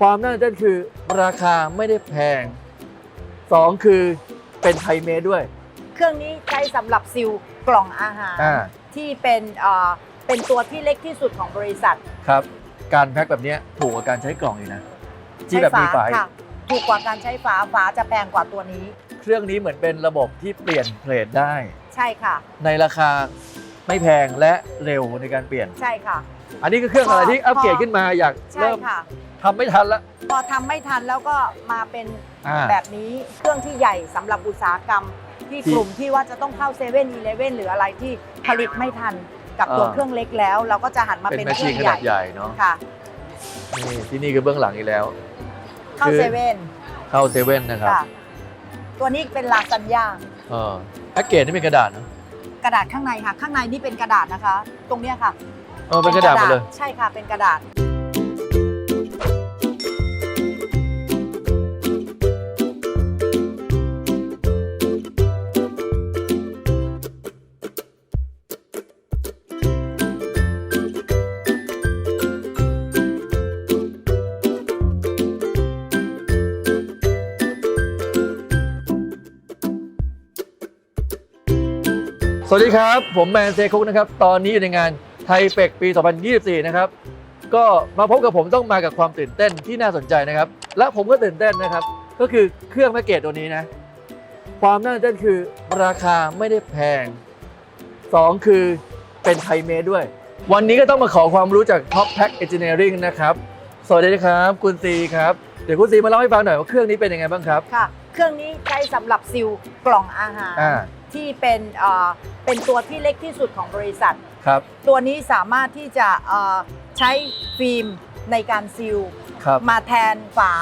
ความน่าตื่นเต้นคือราคาไม่ได้แพงสองคือเป็นไทยเมดด้วย เครื่องนี้ใช้สำหรับซิลกล่องอาหารอ่า ที่เป็นเอ่อเป็นตัวที่เล็กที่สุดของบริษัทครับ การแพ็คแบบเนี้ยถูกกว่าการใช้กล่องอีกนะที่แบบมีฝาค่ะถูกกว่าการใช้ฝาฝาจะแพงกว่าตัวนี้ เครื่องนี้เหมือนเป็นระบบที่เปลี่ยนเพลทได้ ใช่ค่ะ ในราคาไม่แพงและเร็วในการเปลี่ยน ใช่ค่ะ อันนี้คือเครื่องอะไรที่พออัปเกรดขึ้นมาอยากใช่เริ่มค่ะ ทำไม่ทันละ พอทำไม่ทันแล้วก็มาเป็นอ่า แบบนี้เครื่องที่ใหญ่สำหรับอุตสาหกรรม ที่ที่กลุ่มที่ว่าจะต้องเข้าเซเว่นอีเลฟเว่นหรืออะไรที่ผลิตไม่ทันกับตัวอ่าเครื่องเล็กแล้ว เราก็จะหันมาเป็นเป็นแมชเคชีรื่นองขใหญ่นาดใหญ่เนาะค่ะ นี่ที่นี่คือเบื้องหลังอีกแล้ว เข้าคือ เซเว่นเข้าเซเว่นนะครับค่ะ ตัวนี้เป็นลาซานญ่าเออแพ็กเกจนี่เป็นกระดาษเนอะกระดาษข้างในค่ะ ข้างในนี่เป็นกระดาษนะคะ ตรงเนี้ยค่ะเออเป็นกระดาษหมดเลย ใช่ค่ะเป็นกระดาษ สวัสดีครับ ผมแมนเซคุกนะครับ ตอนนี้อยู่ในงานไทเปกปี 2024 นะครับ ก็มาพบกับผมต้องมากับความตื่นเต้นที่น่าสนใจนะครับ และผมก็ตื่นเต้นนะครับ ก็คือเครื่องแพ็กเกจตัวนี้นะ ความน่าตื่นเต้นคือราคาไม่ได้แพงสองคือเป็นไทยเมดด้วย วันนี้ก็ต้องมาขอความรู้จาก Top Pack Engineering นะครับ สวัสดีครับ คุณซีครับ เดี๋ยวคุณซีมาเล่าให้ฟังหน่อยว่าเครื่องนี้เป็นยังไงบ้างครับ ค่ะ เครื่องนี้ใช้สำหรับซิลกล่องอาหารอ่า ที่เป็นเอ่อเป็นตัวที่เล็กที่สุดของบริษัท ครับตัวนี้สามารถที่จะเอ่อใช้ฟิล์มในการซิลครับ มาแทนฝา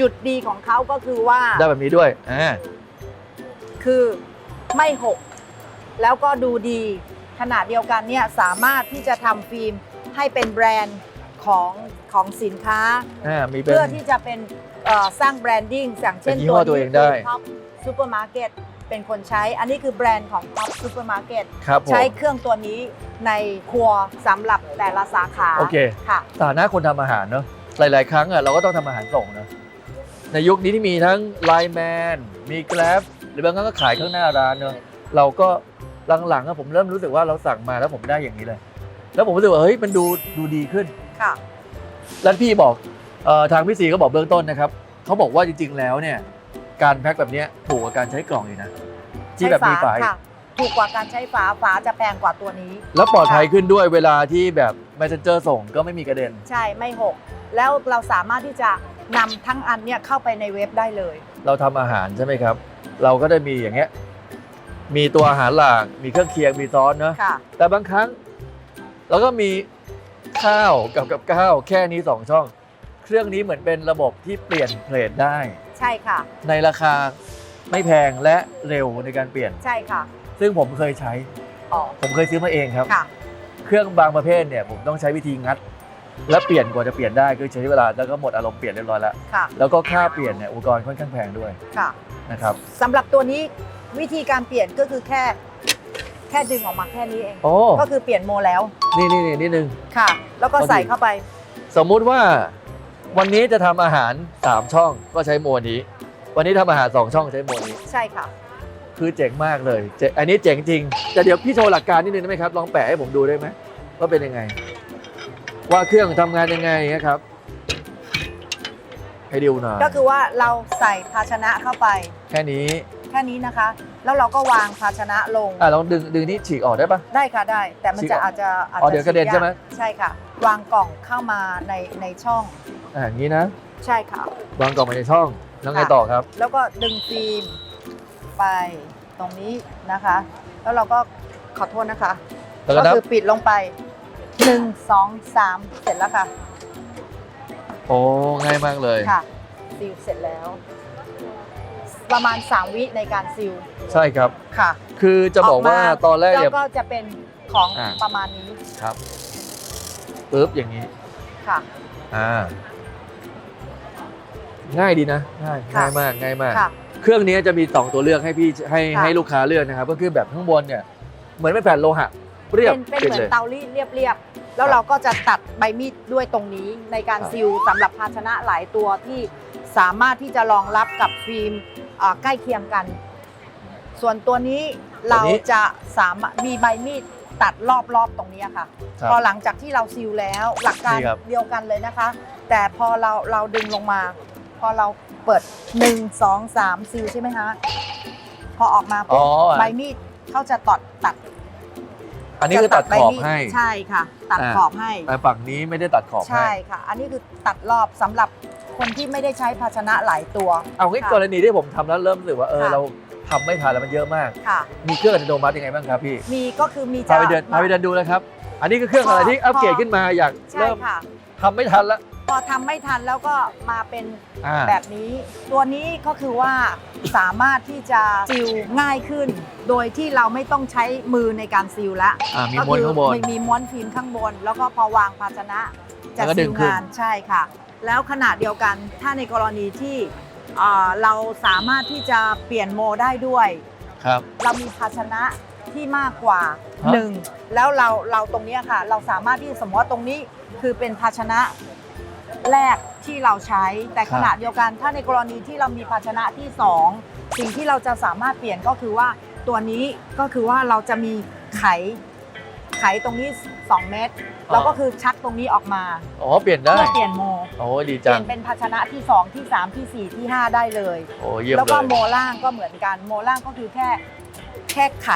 จุดดีของเขาก็คือว่าได้แบบนี้ด้วยอ่าคือไม่หก แล้วก็ดูดี ขนาดเดียวกันเนี่ยสามารถที่จะทำฟิล์มให้เป็นแบรนด์ของของสินค้า อ่ามีเป็น เพื่อที่จะเป็นเอ่อสร้างแบรนดิ้งอย่างเช่นเป็นยี่ห้อตัวเองได้ ท็อปซูเปอร์มาร์เก็ต เป็นคนใช้ อันนี้คือแบรนด์ของท็อปซูเปอร์มาร์เก็ตครับผม ใช้เครื่องตัวนี้ในครัวสำหรับแต่ละสาขาโอเค ค่ะ ฐานะคนทำอาหารเนอะหลาย ๆ ครั้งอะเราก็ต้องทำอาหารส่งเนอะในยุคนี้ที่มีทั้งไลน์แมนมี Grab หรือบางครั้งก็ขายข้างหน้าร้านเนอะเราก็หลังๆอะผมเริ่มรู้สึกว่าเราสั่งมาแล้วผมได้อย่างนี้เลย แล้วผมรู้สึกว่าเฮ้ยมันดูดูดีขึ้น ค่ะ แล้วพี่บอกเอ่อทางพี่สีก็บอกเบื้องต้นนะครับเขาบอกว่าจริง ๆ แล้วเนี่ย การแพ็คแบบเนี้ยถูกกว่าการใช้กล่องอีกนะที่แบบมีฝาอีกค่ะถูกกว่าการใช้ฝาฝาจะแพงกว่าตัวนี้ แล้วปลอดภัยขึ้นด้วยเวลาที่แบบ messenger ส่งก็ไม่มีกระเด็น ใช่ไม่หก แล้วเราสามารถที่จะนำทั้งอันเนี่ยเข้าไปในเว็บได้เลย เราทำอาหารใช่ไหมครับ เราก็ได้มีอย่างเงี้ยมีตัวอาหารหลากมีเครื่องเคียงมีซอสเนอะค่ะ แต่บางครั้งเราก็มีข้าวกับกับข้าวแค่นี้สองช่อง เครื่องนี้เหมือนเป็นระบบที่เปลี่ยนเพลทได้ ใช่ค่ะ ในราคาไม่แพงและเร็วในการเปลี่ยน ใช่ค่ะซึ่งผมเคยใช้ อ๋อผมเคยซื้อมาเองครับ ค่ะ เครื่องบางประเภทเนี่ยผมต้องใช้วิธีงัด และเปลี่ยนกว่าจะเปลี่ยนได้ก็ใช้เวลาแล้วก็หมดอารมณ์เปลี่ยนเรียบร้อยแล้ว ค่ะแล้วก็ค่าเปลี่ยนเนี่ยอุปกรณ์ค่อนข้างแพงด้วยค่ะนะครับสำหรับตัวนี้วิธีการเปลี่ยนก็คือแค่ แค่ดึงออกมาแค่นี้เอง โอ้ก็คือเปลี่ยนโมแล้วนี่นี่นี่นิดนึง ค่ะ แล้วก็พอดีใส่เข้าไป สมมุติว่า วันนี้จะทำอาหาร 3 ช่องก็ใช้โหมดนี้ วันนี้ทำอาหาร 2 ช่องใช้โหมดนี้ ใช่ค่ะ คือเจ๋งมากเลยเจ๋งอันนี้เจ๋งจริง แต่เดี๋ยวพี่โชว์หลักการนิดนึงได้ไหมครับ ลองแปะให้ผมดูได้ไหมว่าเป็นยังไง ว่าเครื่องทำงานยังไงอย่างเงี้ยครับ ให้ดูหน่อยก็คือว่าเราใส่ภาชนะเข้าไป แค่นี้แค่นี้นะคะ แล้วเราก็วางภาชนะลง อะลองดึงดึงนี่ฉีกออกได้ปะ ได้ค่ะได้ แต่มันฉีกจะออกอาจจะอาจอ๋อจะเดี๋ยวกระเด็นใช่ไหม ใช่ค่ะ วางกล่องเข้ามาในในช่อง อะอย่างนี้นะใช่ค่ะ วางกล่องไปในช่องแล้วไงค่ะต่อครับ แล้วก็ดึงฟิล์มไปตรงนี้นะคะ แล้วเราก็ขอโทษนะคะแล้วก็ก็นับ คือปิดลงไปหนึ่งสองสามเสร็จแล้วค่ะโอ้ง่ายมากเลยค่ะซิลเสร็จแล้ว ประมาณ3วิในการซิลใช่ครับ ค่ะคือจะบอกว่ามาตอนแรกแล้วเนี่ยก็จะเป็นของอ่า ประมาณนี้ครับปึ๊บอย่างนี้ค่ะ อ่า ง่ายดีนะง่ายค่ะง่ายมากง่ายมาก ค่ะ เครื่องนี้จะมีสองตัวเลือกให้พี่ให้ค่ะ ให้ลูกค้าเลือกนะครับ ก็คือแบบข้างบนเนี่ยเหมือนเป็นแผ่นโลหะเรียบเป็นเป็นปิดเหมือเลยนเตารีดเรียบแล้วเราก็จะตัดใบมีดด้วยตรงนี้ในการครับ ซิลสำหรับภาชนะหลายตัวที่สามารถที่จะรองรับกับฟิล์มเอ่อใกล้เคียงกัน ส่วนตัวนี้เราจะสามารถมีใบมีดตัดรอบๆตรงนี้ค่ะ ครับ พอหลังจากที่เราซิลแล้วหลักการนี่ครับ เดียวกันเลยนะคะ แต่พอเราเราดึงลงมา พอเราเปิด 1 2 3ซิลใช่ไหมคะพอออกมาอ๋ปุ๊อบใบมีดเขาจะตัดตัดอันนี้คือตัดจะใบขอบมีให้ ใช่ค่ะ ตัดอ่า ขอบให้ แต่ฝั่งนี้ไม่ได้ตัดขอบให้ใช่ค่ะ อันนี้คือตัดรอบสำหรับคนที่ไม่ได้ใช้ภาชนะหลายตัว เอางี้ค่ะกรณีที่ผมทำแล้วเริ่มรู้สึกว่าเออค่ะ เราทำไม่ทันแล้วมันเยอะมาก ค่ะ มีเครื่องอัตโนมัติยังไงบ้างครับพี่มีก็คือมีพาไปเดินพาไปเดินดูเลยครับ อันนี้คือเครื่องอะไรที่พออัปเกรดขึ้นมาอยากใช่เริ่มค่ะ ทำไม่ทันแล้วพ อทำไม่ทันแล้วก็มาเป็นอ่า แบบนี้ ตัวนี้ก็คือว่าสามารถที่จะซิลง่ายขึ้น โดยที่เราไม่ต้องใช้มือในการซิลละ อ่ามีม้วนข้างบน ก็คือมีม้วนฟิล์มข้างบน แล้วก็พอวางภาชนะจะแล้วก็ดึซิงลขึ้น งานใช่ค่ะ แล้วขณะเดียวกันถ้าในกรณีที่เอ่อเราสามารถที่จะเปลี่ยนโมได้ด้วย ครับ เรามีภาชนะที่มากกว่าฮะ หนึ่งแล้วเราเราตรงเนี้ยค่ะ เราสามารถที่สมมติว่าตรงนี้คือเป็นภาชนะ แรกที่เราใช้ แต่ขณะเดียวกัน ถ้าในกรณีที่เรามีภาชนะที่สองสิ่งที่เราจะสามารถเปลี่ยนก็คือว่าตัวนี้ก็คือว่าเราจะมีไขไขตรงนี้ 2 เมตรเราก็คือชักตรงนี้ออกมาอ๋อเปลี่ยนได้เพื่อเปลี่ยนโมโอ้ดีเปจัลี่งยนเป็นภาชนะที่ 2 ที่ 3 ที่ 4 ที่ 5 ได้เลยโอ้เยี่ยมแล้วเลก็ยโมล่างก็เหมือนกันโมล่างก็คือแค่แค่ไข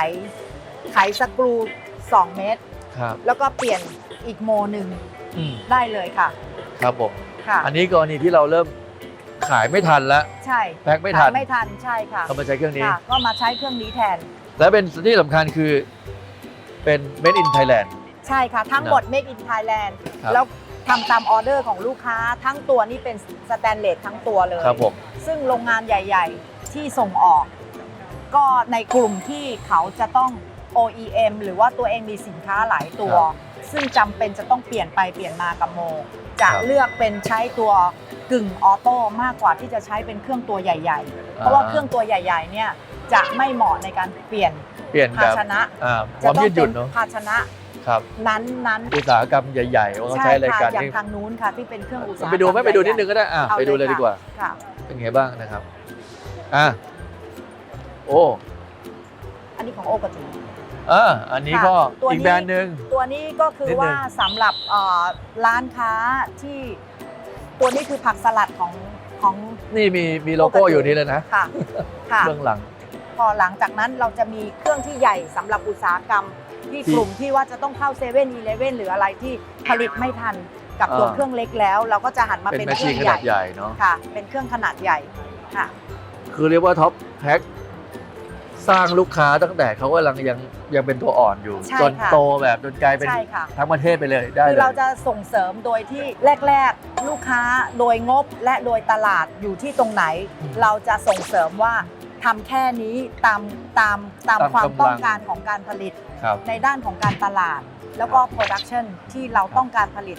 ไขสกรู 2 เมตร ครับ แล้วก็เปลี่ยนอีกโมหนึ่งอืมได้เลยค่ะ ครับผม ค่ะอันนี้กรณีที่เราเริ่มขายไม่ทันแล้ว ใช่แพ็คไม่ทัน ขายไม่ทันใช่ค่ะก็มาใช้เครื่องนี้ ค่ะ ก็มาใช้เครื่องนี้แทน และเป็นที่สำคัญคือเป็น made in Thailand ใช่ค่ะ ทั้งหมด Make in Thailand ครับ แล้วทำตามออเดอร์ของลูกค้า ทั้งตัวนี้เป็นสแตนเลสทั้งตัวเลย ครับผม ซึ่งโรงงานใหญ่ ๆ ที่ส่งออก ก็ในกลุ่มที่เขาจะต้อง OEM หรือว่าตัวเองมีสินค้าหลายตัวซึ่งจำเป็นจะต้องเปลี่ยนไปเปลี่ยนมากับโม จะเลือกเป็นใช้ตัวกึ่งออโต้มากกว่าที่จะใช้เป็นเครื่องตัวใหญ่ ๆ เพราะว่า เครื่องตัวใหญ่ๆเนี่ยจะไม่เหมาะในการเปลี่ยนเปลี่ยนภาแบบชนะอ่าคจะวามต้อยืงดหเป็ยุ่นนเนาะภาชนะครับนั้นนั้นอุตสาหกรรมใหญ่ๆว่าเขาใช้อะไรค่ะกันอย่างนี่ทางนู้นค่ะที่เป็นเครื่องอุตสาหกรรมไปดูไหมไปดูนิดนึงก็ได้อะอาไปดูเลยค่ะดีกว่า ค่ะ เป็นไงบ้างนะครับ อะ โอ้ อันนี้ของโอก ติอ่าอันนี้ก็ค่ะตัวนี้ อีกแบรนด์หนึ่ง ตัวนี้ก็คือนิดนึง ว่าสำหรับเอ่อร้านค้าที่ตัวนี้คือผักสลัดของของ นี่มีมีโลโก้อยู่นี่เลยนะค่ะค่ะ เบื้องหลัง พอหลังจากนั้นเราจะมีเครื่องที่ใหญ่สำหรับอุตสาหกรรม ที่ที่กลุ่มที่ว่าจะต้องเข้าเซเว่นอีเลฟเว่นหรืออะไรที่ผลิตไม่ทันกับตัวอ่า เครื่องเล็กแล้ว เราก็จะหันมาเป็นเป็นแมชเคชีรื่นองขใหนาญ่ดใหญ่เนาะค่ะ เป็นเครื่องขนาดใหญ่ค่ะ คือเรียกว่าท็อปแพ็ค สร้างลูกค้าตั้งแต่เขากำลังยังยังเป็นตัวอ่อนอยู่ ใช่จนค่ะโตแบบจนกลายเป็นใช่ค่ะ ทั้งประเทศไปเลยได้คือเลยเราจะส่งเสริมโดยที่แรก ๆ ลูกค้าโดยงบและโดยตลาดอยู่ที่ตรงไหน อืมเราจะส่งเสริมว่าทำแค่นี้ตามตามตามตามความกำลัง ต้องการของการผลิตครับ ในด้านของการตลาด แล้วก็โปรดักชันที่เราต้องการผลิต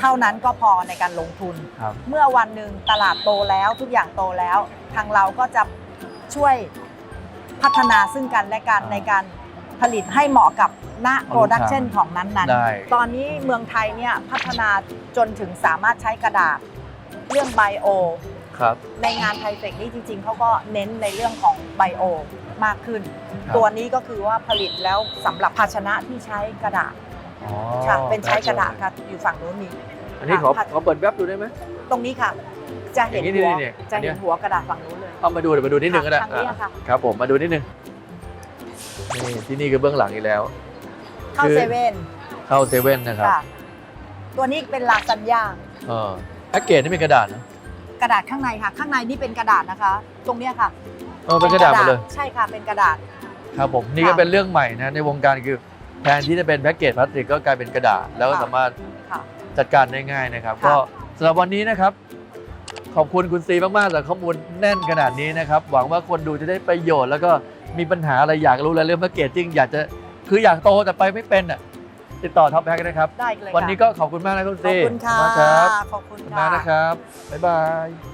เท่านั้นก็พอในการลงทุน ครับ เมื่อวันหนึ่งตลาดโตแล้วทุกอย่างโตแล้ว ทางเราก็จะช่วย พัฒนาซึ่งกันและกันอ่าในการผลิตให้เหมาะกับณเอาโปรดักชันลูกค้าของนั้นได้ ๆ ตอนนี้เมืองไทยเนี่ยพัฒนาจนถึงสามารถใช้กระดาษเรื่องไบโอ ครับ ในงานไทเฟกนี่จริงๆ เขาก็เน้นในเรื่องของไบโอมากขึ้น ครับ ตัวนี้ก็คือว่าผลิตแล้วสำหรับภาชนะที่ใช้กระดาษอ๋อค่ะเป็นใช้กระดาษค่ะอยู่ฝั่งนู้นมีอันนี้ขอค่ะ ขอเปิดแว็บดูได้ไหม ตรงนี้ค่ะ จะเห็นอย่างนี้หัวนี่ๆๆจะอันเนี้เห็ยนหัวกระดาษฝั่งนู้น เลยเอามาดูเดี๋ยวมาดูนิดนึงก็ได้ทางนี้อะค่ะครับผมมาดูนิดนึงนี่ที่นี่คือเบื้องหลังอีกแล้ว เข้าคือ เซเว่นเข้าเซเว่นนะครับค่ะ ตัวนี้เป็นลาซานญ่าเออแพ็กเกจนี่เป็นกระดาษนะกระดาษข้างในค่ะ ข้างในนี่เป็นกระดาษนะคะ ตรงเนี้ยค่ะเออเป็นกระดาษหมดเลยใช่ค่ะเป็นกระดาษ ครับผมนี่ก็ค่ะเป็นเรื่องใหม่นะในวงการคือแทนที่จะเป็นแพ็กเกจพลาสติกก็กลายเป็นกระดาษ แล้วก็ค่ะ สามารถค่ะ จัดการได้ง่ายนะครับ ค่ะ ก็สำหรับวันนี้นะครับ ขอบคุณคุณซีมากๆสำหรับข้อมูลแน่นขนาดนี้นะครับ หวังว่าคนดูจะได้ประโยชน์ แล้วก็มีปัญหาอะไรอยากรู้อะไรเรื่องแพ็กเกจจริงอยากจะคืออยากโตแต่ไปไม่เป็นอะติดต่อท็อปแพ็กนะครับ ได้เลยค่ะวันนี้ก็ขอบคุณมากนะคุณขอซีบคุณค่ะ มากครับขอบคุณขอบคุณค่ะ มากนะครับบ๊ายบาย